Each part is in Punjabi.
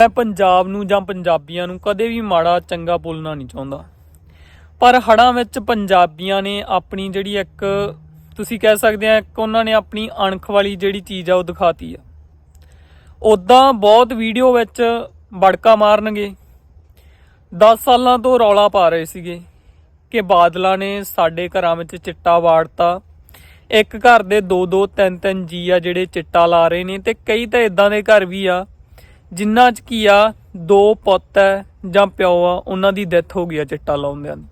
ਮੈਂ ਪੰਜਾਬ ਨੂੰ ਜਾਂ ਪੰਜਾਬੀਆਂ ਨੂੰ ਕਦੇ ਵੀ ਮਾੜਾ ਚੰਗਾ ਬੋਲਣਾ ਨਹੀਂ ਚਾਹੁੰਦਾ। ਪਰ ਹੜਾਂ ਵਿੱਚ ਪੰਜਾਬੀਆਂ ਨੇ ਆਪਣੀ ਜਿਹੜੀ ਇੱਕ, ਤੁਸੀਂ ਕਹਿ ਸਕਦੇ ਆ, ਇੱਕ ਉਹਨਾਂ ਨੇ ਆਪਣੀ ਅਣਖ ਵਾਲੀ ਜਿਹੜੀ ਚੀਜ਼ ਆ ਉਹ ਦਿਖਾਤੀ ਆ। ਉਦਾਂ ਬਹੁਤ ਵੀਡੀਓ ਵਿੱਚ ਬੜਕਾ ਮਾਰਨਗੇ। 10 ਸਾਲਾਂ ਤੋਂ ਰੌਲਾ ਪਾ ਰਹੇ ਸੀਗੇ ਕਿ ਬਾਦਲਾਂ ਨੇ ਸਾਡੇ ਘਰਾਂ ਵਿੱਚ ਚਿੱਟਾ ਵਾੜਤਾ। ਇੱਕ ਘਰ ਦੇ ਦੋ ਦੋ ਤਿੰਨ ਤਿੰਨ ਜੀ ਆ ਜਿਹੜੇ ਚਿੱਟਾ ਲਾ ਰਹੇ ਨੇ ਤੇ ਕਈ ਤਾਂ ਇਦਾਂ ਦੇ ਘਰ ਵੀ ਆ ਜਿਨ੍ਹਾਂ 'ਚ ਕੀ ਆ, ਦੋ ਪੁੱਤ ਹੈ ਜਾਂ ਪਿਓ ਆ, ਉਹਨਾਂ ਦੀ ਡੈਥ ਹੋ ਗਈ ਆ ਚਿੱਟਾ ਲਾਉਂਦਿਆਂ ਦੀ।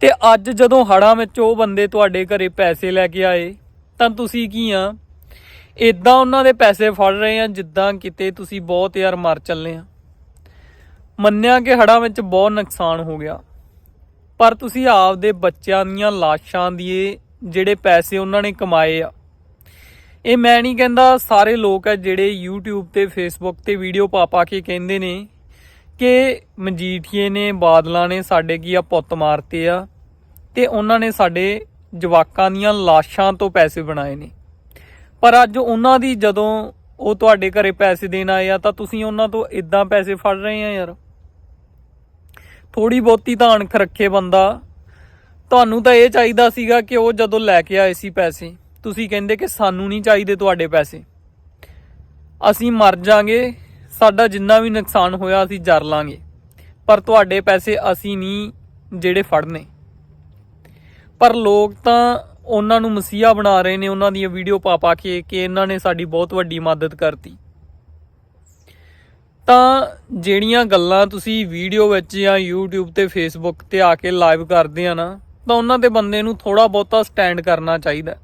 ਤੇ ਅੱਜ ਜਦੋਂ ਹੜਾਂ ਵਿੱਚ ਉਹ ਬੰਦੇ ਤੁਹਾਡੇ ਘਰੇ ਪੈਸੇ ਲੈ ਕੇ ਆਏ, ਤਾਂ ਤੁਸੀਂ ਕੀ ਆ? ਇਦਾਂ ਉਹਨਾਂ ਦੇ ਪੈਸੇ ਫੜ ਰਹੇ ਆ, ਜਿੱਦਾਂ ਕਿਤੇ ਤੁਸੀਂ ਬਹੁਤ ਯਾਰ ਮਰ ਚੱਲੇ ਆ। ਮੰਨਿਆ ਕਿ ਹੜਾਂ ਵਿੱਚ ਬਹੁਤ ਨੁਕਸਾਨ ਹੋ ਗਿਆ। ਪਰ ਤੁਸੀਂ ਆਪਦੇ ਬੱਚਿਆਂ ਦੀਆਂ ਲਾਸ਼ਾਂ ਦੀ ਜਿਹੜੇ ਪੈਸੇ ਉਹਨਾਂ ਨੇ ਕਮਾਏ ਆ ਇਹ ਮੈਂ ਨਹੀਂ ਕਹਿੰਦਾ ਸਾਰੇ ਲੋਕ ਆ ਜਿਹੜੇ YouTube ਤੇ Facebook ਤੇ ਵੀਡੀਓ ਪਾ ਪਾ ਕੇ ਕਹਿੰਦੇ ਨੇ ਕਿ ਮਜੀਠੀਏ ਨੇ, ਬਾਦਲਾਂ ਨੇ ਸਾਡੇ ਕੀ ਆ ਪੁੱਤ ਮਾਰਤੇ ਆ ਤੇ ਉਹਨਾਂ ਨੇ ਸਾਡੇ ਜਵਾਕਾਂ ਦੀਆਂ ਲਾਸ਼ਾਂ ਤੋਂ ਪੈਸੇ ਬਣਾਏ ਨੇ। ਪਰ ਅੱਜ ਉਹਨਾਂ ਦੀ ਜਦੋਂ ਉਹ ਤੁਹਾਡੇ ਘਰੇ ਪੈਸੇ ਦੇਣ ਆਏ ਆ ਤਾਂ ਤੁਸੀਂ ਉਹਨਾਂ ਤੋਂ ਇਦਾਂ ਪੈਸੇ ਫੜ ਰਹੇ ਆ ਯਾਰ। ਥੋੜੀ ਬਹੁਤੀ ਤਾਂ ਅਣਖ ਰੱਖੇ ਬੰਦਾ। ਤੁਹਾਨੂੰ ਤਾਂ ਇਹ ਚਾਹੀਦਾ ਸੀਗਾ ਕਿ ਉਹ ਜਦੋਂ ਲੈ ਕੇ ਆਏ ਸੀ ਪੈਸੇ। ਤੁਸੀਂ ਕਹਿੰਦੇ ਕਿ ਸਾਨੂੰ ਨਹੀਂ ਚਾਹੀਦੇ ਤੁਹਾਡੇ ਪੈਸੇ। ਅਸੀਂ ਮਰ ਜਾਾਂਗੇ, ਸਾਡਾ ਜਿੰਨਾ ਵੀ ਨੁਕਸਾਨ ਹੋਇਆ ਅਸੀਂ ਜਰ ਲਾਂਗੇ। ਪਰ ਤੁਹਾਡੇ ਪੈਸੇ ਅਸੀਂ ਨਹੀਂ ਜਿਹੜੇ ਫੜਨੇ। ਪਰ ਲੋਕ ਤਾਂ ਉਹਨਾਂ ਨੂੰ ਮਸੀਹਾ ਬਣਾ ਰਹੇ ਨੇ, ਉਹਨਾਂ ਦੀਆਂ ਵੀਡੀਓ ਪਾ ਪਾ ਕੇ ਕਿ ਇਹਨਾਂ ਨੇ ਸਾਡੀ ਬਹੁਤ ਵੱਡੀ ਮਦਦ ਕਰਤੀ। ਤਾਂ ਜਿਹੜੀਆਂ ਗੱਲਾਂ ਤੁਸੀਂ ਵੀਡੀਓ ਵਿੱਚ ਜਾਂ YouTube ਤੇ Facebook ਤੇ ਆ ਕੇ ਲਾਈਵ ਕਰਦੇ ਆ ਨਾ, ਤਾਂ ਉਹਨਾਂ ਦੇ ਬੰਦੇ ਨੂੰ ਥੋੜਾ ਬਹੁਤਾ ਸਟੈਂਡ ਕਰਨਾ ਚਾਹੀਦਾ।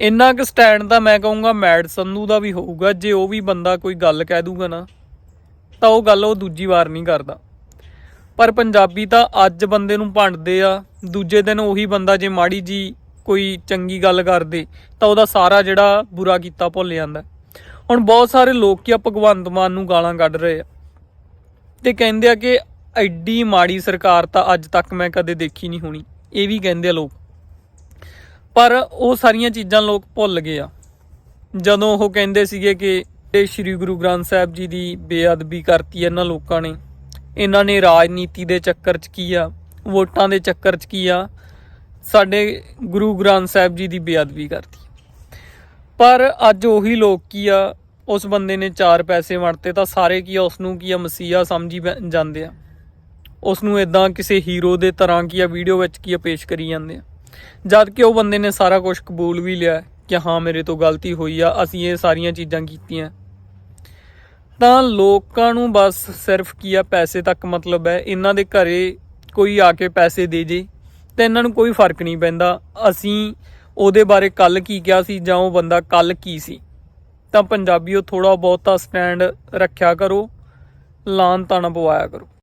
ਇੰਨਾ ਕੁ ਸਟੈਂਡ ਤਾਂ ਮੈਂ ਕਹੂੰਗਾ ਮੈਡ ਸੰਧੂ ਦਾ ਵੀ ਹੋਊਗਾ, ਜੇ ਉਹ ਵੀ ਬੰਦਾ ਕੋਈ ਗੱਲ ਕਹਿ ਦੂਗਾ ਨਾ, ਤਾਂ ਉਹ ਗੱਲ ਉਹ ਦੂਜੀ ਵਾਰ ਨਹੀਂ ਕਰਦਾ। ਪਰ ਪੰਜਾਬੀ ਤਾਂ ਅੱਜ ਬੰਦੇ ਨੂੰ ਭੰਡਦੇ ਆ, ਦੂਜੇ ਦਿਨ ਉਹੀ ਬੰਦਾ ਜੇ ਮਾੜੀ ਜੀ ਕੋਈ ਚੰਗੀ ਗੱਲ ਕਰਦੇ, ਤਾਂ ਉਹਦਾ ਸਾਰਾ ਜਿਹੜਾ ਬੁਰਾ ਕੀਤਾ ਭੁੱਲ ਜਾਂਦਾ। ਹੁਣ ਬਹੁਤ ਸਾਰੇ ਲੋਕ ਕੀ ਆ, ਭਗਵੰਤ ਮਾਨ ਨੂੰ ਗਾਲਾਂ ਕੱਢ ਰਹੇ ਆ। ਤੇ ਕਹਿੰਦੇ ਆ ਕਿ ਐਡੀ ਮਾੜੀ ਸਰਕਾਰ ਤਾਂ ਅੱਜ ਤੱਕ ਮੈਂ ਕਦੇ ਦੇਖੀ ਨਹੀਂ ਹੋਣੀ, ਇਹ ਵੀ ਕਹਿੰਦੇ ਆ ਲੋਕ। ਪਰ ਉਹ ਸਾਰੀਆਂ ਚੀਜ਼ਾਂ ਲੋਕ ਭੁੱਲ ਗਏ ਆ। ਜਦੋਂ ਉਹ ਕਹਿੰਦੇ ਸੀਗੇ ਕਿ ਇਹ ਸ੍ਰੀ ਗੁਰੂ ਗ੍ਰੰਥ ਸਾਹਿਬ ਜੀ ਦੀ ਬੇਅਦਬੀ ਕਰਤੀ ਇਹਨਾਂ ਲੋਕਾਂ ਨੇ, ਇਹਨਾਂ ਨੇ ਰਾਜਨੀਤੀ ਦੇ ਚੱਕਰ 'ਚ ਕੀ ਆ, ਵੋਟਾਂ ਦੇ ਚੱਕਰ 'ਚ ਕੀ ਆ, ਸਾਡੇ ਗੁਰੂ ਗ੍ਰੰਥ ਸਾਹਿਬ ਜੀ ਦੀ ਬੇਅਦਬੀ ਕਰਤੀ। ਪਰ ਅੱਜ ਉਹੀ ਲੋਕ ਕੀ ਆ, ਉਸ ਬੰਦੇ ਨੇ ਚਾਰ ਪੈਸੇ ਵੰਡਤੇ ਤਾਂ ਸਾਰੇ ਕੀ ਆ ਉਸ ਨੂੰ ਕੀ ਆ, ਮਸੀਹਾ ਸਮਝੀ ਬੈ- ਜਾਂਦੇ ਆ। ਉਸ ਨੂੰ ਇਦਾਂ ਕਿਸੇ ਹੀਰੋ ਦੇ ਤਰ੍ਹਾਂ ਕੀ ਆ, ਵੀਡੀਓ ਵਿੱਚ ਕੀ ਆ, ਪੇਸ਼ ਕਰੀ ਜਾਂਦੇ ਆ। ਜਦ ਕਿ ਉਹ ਬੰਦੇ ਨੇ ਸਾਰਾ ਕੁਝ ਕਬੂਲ ਵੀ ਲਿਆ ਕਿ ਹਾਂ, ਮੇਰੇ ਤੋਂ ਗਲਤੀ ਹੋਈ ਆ, ਅਸੀਂ ਇਹ ਸਾਰੀਆਂ ਚੀਜ਼ਾਂ ਕੀਤੀਆਂ। ਤਾਂ ਲੋਕਾਂ ਨੂੰ ਬਸ ਸਿਰਫ ਕੀ ਆ, ਪੈਸੇ ਤੱਕ ਮਤਲਬ ਹੈ। ਇਹਨਾਂ ਦੇ ਘਰੇ ਕੋਈ ਆ ਕੇ ਪੈਸੇ ਦੇ ਜੇ, ਤੇ ਇਹਨਾਂ ਨੂੰ ਕੋਈ ਫ਼ਰਕ ਨਹੀਂ ਪੈਂਦਾ। ਅਸੀਂ ਉਹਦੇ ਬਾਰੇ ਕੱਲ ਕੀ ਕਿਹਾ ਸੀ ਜਾਂ ਉਹ ਬੰਦਾ ਕੱਲ ਕੀ ਸੀ? ਤਾਂ ਪੰਜਾਬੀਓ ਥੋੜਾ ਬਹੁਤਾ ਸਟੈਂਡ ਰੱਖਿਆ ਕਰੋ ਲਾਨ ਤਾਣਾ ਪਵਾਇਆ ਕਰੋ।